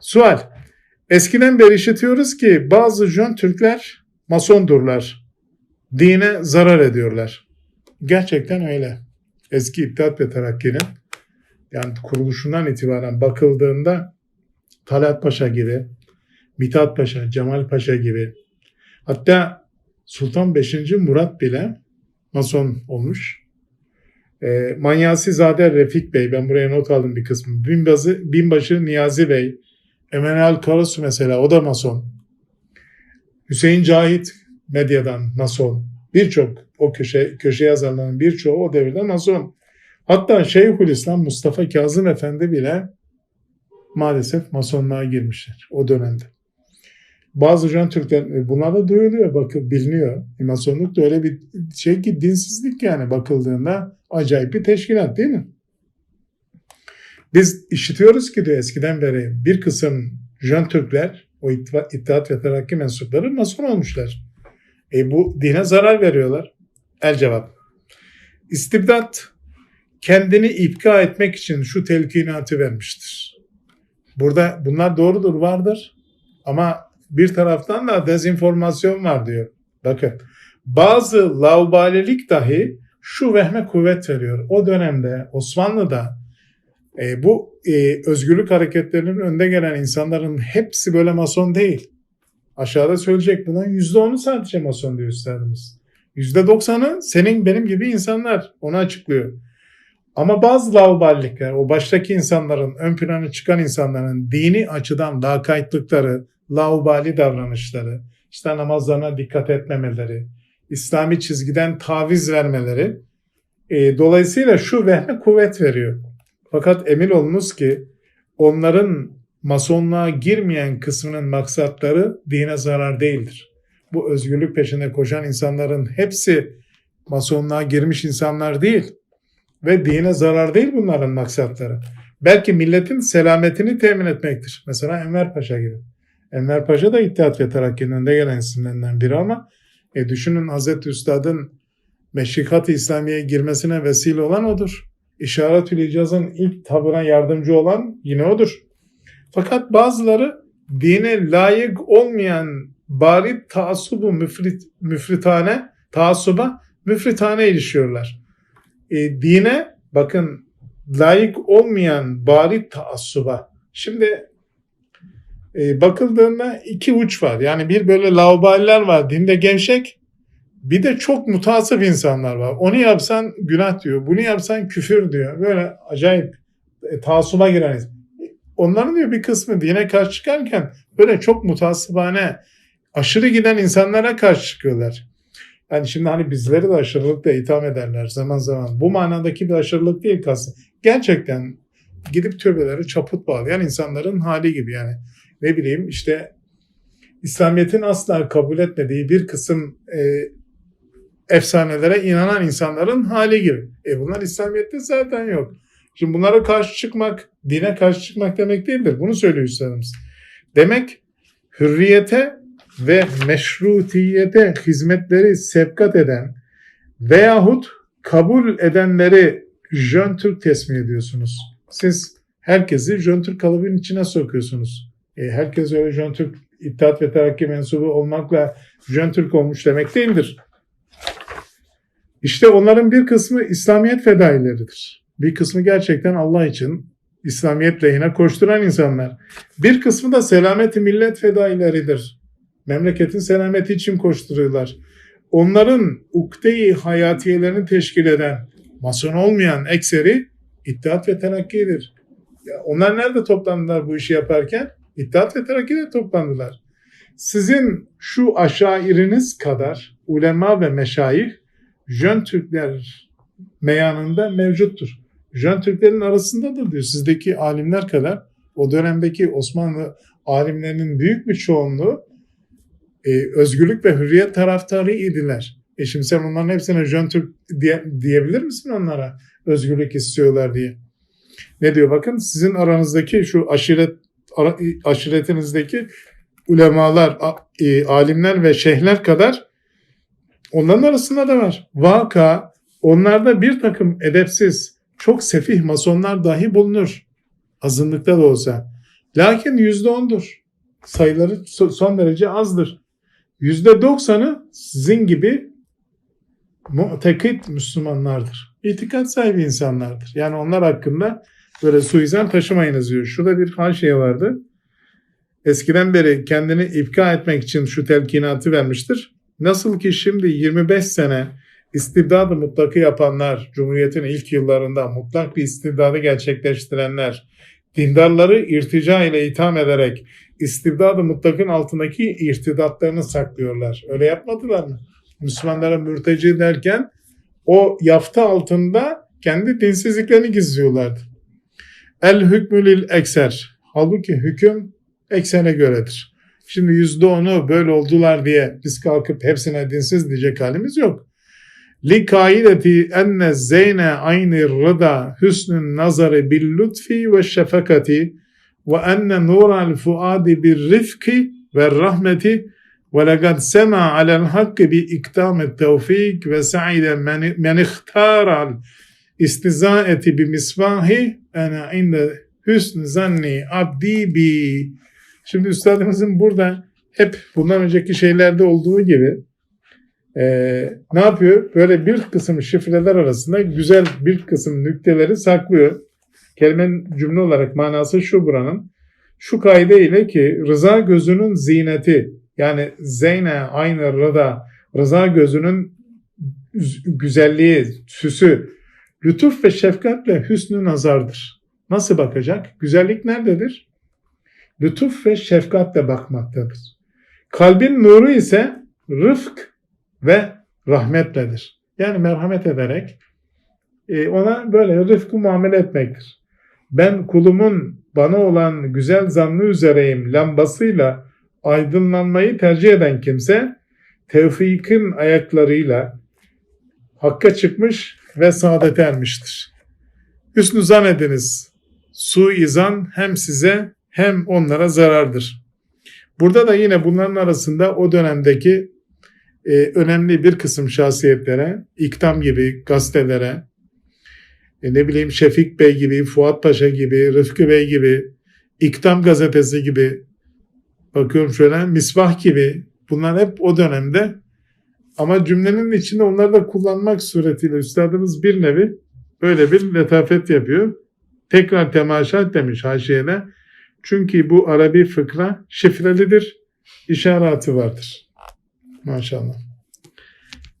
Sual. Eskiden beri işitiyoruz ki bazı Jön Türkler masondurlar. Dine zarar ediyorlar. Gerçekten öyle. Eski İttihat ve Terakki'nin yani kuruluşundan itibaren bakıldığında Talat Paşa gibi, Mithat Paşa, Cemal Paşa gibi hatta Sultan 5. Murat bile mason olmuş. E, Manyasi Zade Refik Bey, ben buraya not aldım bir kısmı. Binbazı, Binbaşı Niyazi Bey, Emanuel Karasu mesela o da mason. Hüseyin Cahit medyadan mason. Birçok o köşe, köşe yazarlarının birçoğu o devirde mason. Hatta Şeyhülislam Mustafa Kazım Efendi bile maalesef masonluğa girmişler o dönemde. Bazı Jön Türkler e, bunlar da duyuluyor, bakın biliniyor. Masonluk da öyle bir şey ki dinsizlik yani bakıldığında acayip bir teşkilat değil mi? Biz işitiyoruz ki diyor eskiden beri bir kısım Jön Türkler, o İttihat ve Terakki mensupları mason olmuşlar. E bu dine zarar veriyorlar. El cevap. İstibdat kendini ipka etmek için şu telkinatı vermiştir. Burada bunlar doğrudur, vardır. Ama bir taraftan da dezenformasyon var diyor. Bakın bazı laubalilik dahi şu vehme kuvvet veriyor. O dönemde Osmanlı'da e, bu e, özgürlük hareketlerinin önde gelen insanların hepsi böyle mason değil. Aşağıda söyleyecek bunun yüzde onu sadece mason diyor üstadımız. Yüzde doksanı senin benim gibi insanlar. Onu açıklıyor. Ama bazı lauballikler, o baştaki insanların, ön plana çıkan insanların dini açıdan lakaytlıkları, laubali davranışları, işte namazlarına dikkat etmemeleri, İslami çizgiden taviz vermeleri, e, dolayısıyla şu vehme kuvvet veriyor. Fakat emin olunuz ki onların masonluğa girmeyen kısmının maksatları dine zarar değildir. Bu özgürlük peşinde koşan insanların hepsi masonluğa girmiş insanlar değil ve dine zarar değil bunların maksatları. Belki milletin selametini temin etmektir. Mesela Enver Paşa gibi. Enver Paşa da İttihat ve Terakki'nin önde gelen isimlerinden biri ama e, düşünün Hazreti Üstad'ın Meşrikat-ı İslamiye'ye girmesine vesile olan odur. İşaret-ül İcaz'ın ilk tabına yardımcı olan yine odur. Fakat bazıları dine layık olmayan bari taassubu müfrit, müfritane, taassuba müfritane ilişiyorlar. E, dine bakın layık olmayan bari taassuba. Şimdi e, bakıldığında iki uç var. Yani bir böyle laubaliler var dinde gevşek bir de çok mutasip insanlar var. Onu yapsan günah diyor. Bunu yapsan küfür diyor. Böyle acayip e, taassuba giren Onların diyor bir kısmı dine karşı çıkarken böyle çok mutasibane aşırı giden insanlara karşı çıkıyorlar. Yani şimdi hani bizleri de aşırılıkla itham ederler zaman zaman. Bu manadaki bir aşırılık değil kastı. Gerçekten gidip türbeleri çaput bağlayan insanların hali gibi yani. Ne bileyim işte İslamiyet'in asla kabul etmediği bir kısım e, efsanelere inanan insanların hali gibi. E bunlar İslamiyet'te zaten yok. Şimdi bunlara karşı çıkmak, dine karşı çıkmak demek değildir. Bunu söylüyor üstadımız. Demek hürriyete ve meşrutiyete hizmetleri sevkat eden veyahut kabul edenleri Jön Türk tesmih ediyorsunuz. Siz herkesi Jön Türk kalıbının içine sokuyorsunuz. E, herkes öyle Jön Türk İttihat ve Terakki mensubu olmakla Jön Türk olmuş demek değildir. İşte onların bir kısmı İslamiyet fedaileridir. Bir kısmı gerçekten Allah için İslamiyet lehine koşturan insanlar. Bir kısmı da selameti millet fedaileridir. Memleketin selameti için koşturuyorlar. Onların ukde-i hayatiyelerini teşkil eden, mason olmayan ekseri İttihat ve Terakki'dir. Ya onlar nerede toplandılar bu işi yaparken? İttihat ve Terakki'de toplandılar. Sizin şu aşairiniz kadar ulema ve meşayih Jön Türkler meyanında mevcuttur. Jön Türklerin arasında da diyor sizdeki alimler kadar o dönemdeki Osmanlı alimlerinin büyük bir çoğunluğu e, özgürlük ve hürriyet taraftarı idiler. E şimdi sen onların hepsine Jön Türk diye, diyebilir misin onlara özgürlük istiyorlar diye? Ne diyor bakın sizin aranızdaki şu aşiret aşiretinizdeki ulemalar, alimler ve şeyhler kadar onların arasında da var. Vaka onlarda bir takım edepsiz, çok sefih masonlar dahi bulunur. Azınlıkta da olsa. Lakin yüzde ondur. Sayıları so- son derece azdır. Yüzde doksanı sizin gibi mutekit Müslümanlardır. İtikat sahibi insanlardır. Yani onlar hakkında böyle suizan taşımayınız diyor. Şurada bir haşiye vardı. Eskiden beri kendini ipka etmek için şu telkinatı vermiştir. Nasıl ki şimdi 25 sene istibdadı mutlakı yapanlar, Cumhuriyet'in ilk yıllarında mutlak bir istibdadı gerçekleştirenler, dindarları irtica ile itham ederek istibdadı mutlakın altındaki irtidatlarını saklıyorlar. Öyle yapmadılar mı? Müslümanlara mürteci derken o yafta altında kendi dinsizliklerini gizliyorlardı. El hükmü lil ekser. Halbuki hüküm eksene göredir. Şimdi yüzde onu böyle oldular diye biz kalkıp hepsine dinsiz diyecek halimiz yok. Li kaideti enne zeyne ayni rıda hüsnün nazarı bil lütfi ve şefakati ve enne nural fuadi bir rifki ve rahmeti ve legad sema alel hakkı bi ikdam tevfik ve sa'ide men ihtaral istizaeti bi misvahi ene inde hüsn zanni abdi bi Şimdi üstadımızın burada hep bundan önceki şeylerde olduğu gibi e, ne yapıyor? Böyle bir kısım şifreler arasında güzel bir kısım nükteleri saklıyor. Kelimenin cümle olarak manası şu buranın. Şu kaide ile ki rıza gözünün zineti yani zeyne aynı rıda rıza gözünün güzelliği, süsü, lütuf ve şefkatle hüsnü nazardır. Nasıl bakacak? Güzellik nerededir? lütuf ve şefkatle bakmaktadır. Kalbin nuru ise rıfk ve rahmetledir. Yani merhamet ederek e, ona böyle rıfkı muamele etmektir. Ben kulumun bana olan güzel zannı üzereyim lambasıyla aydınlanmayı tercih eden kimse tevfikin ayaklarıyla hakka çıkmış ve saadete ermiştir. Hüsnü zan ediniz. Suizan hem size hem onlara zarardır. Burada da yine bunların arasında o dönemdeki e, önemli bir kısım şahsiyetlere, İktam gibi gazetelere, e, ne bileyim Şefik Bey gibi, Fuat Paşa gibi, Rıfkı Bey gibi, İktam gazetesi gibi, bakıyorum şöyle Misbah gibi, bunlar hep o dönemde ama cümlenin içinde onları da kullanmak suretiyle üstadımız bir nevi böyle bir letafet yapıyor. Tekrar temaşa demiş haşiyede. Çünkü bu Arabi fıkra şifrelidir, işaretı vardır. Maşallah.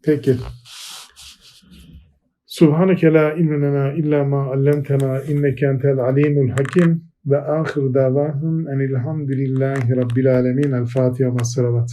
Peki. Subhaneke la ilme lena illa ma allamtena inneke entel alimul hakim ve ahir davahum enilhamdülillahi rabbil alemin. El Fatiha ve salavat.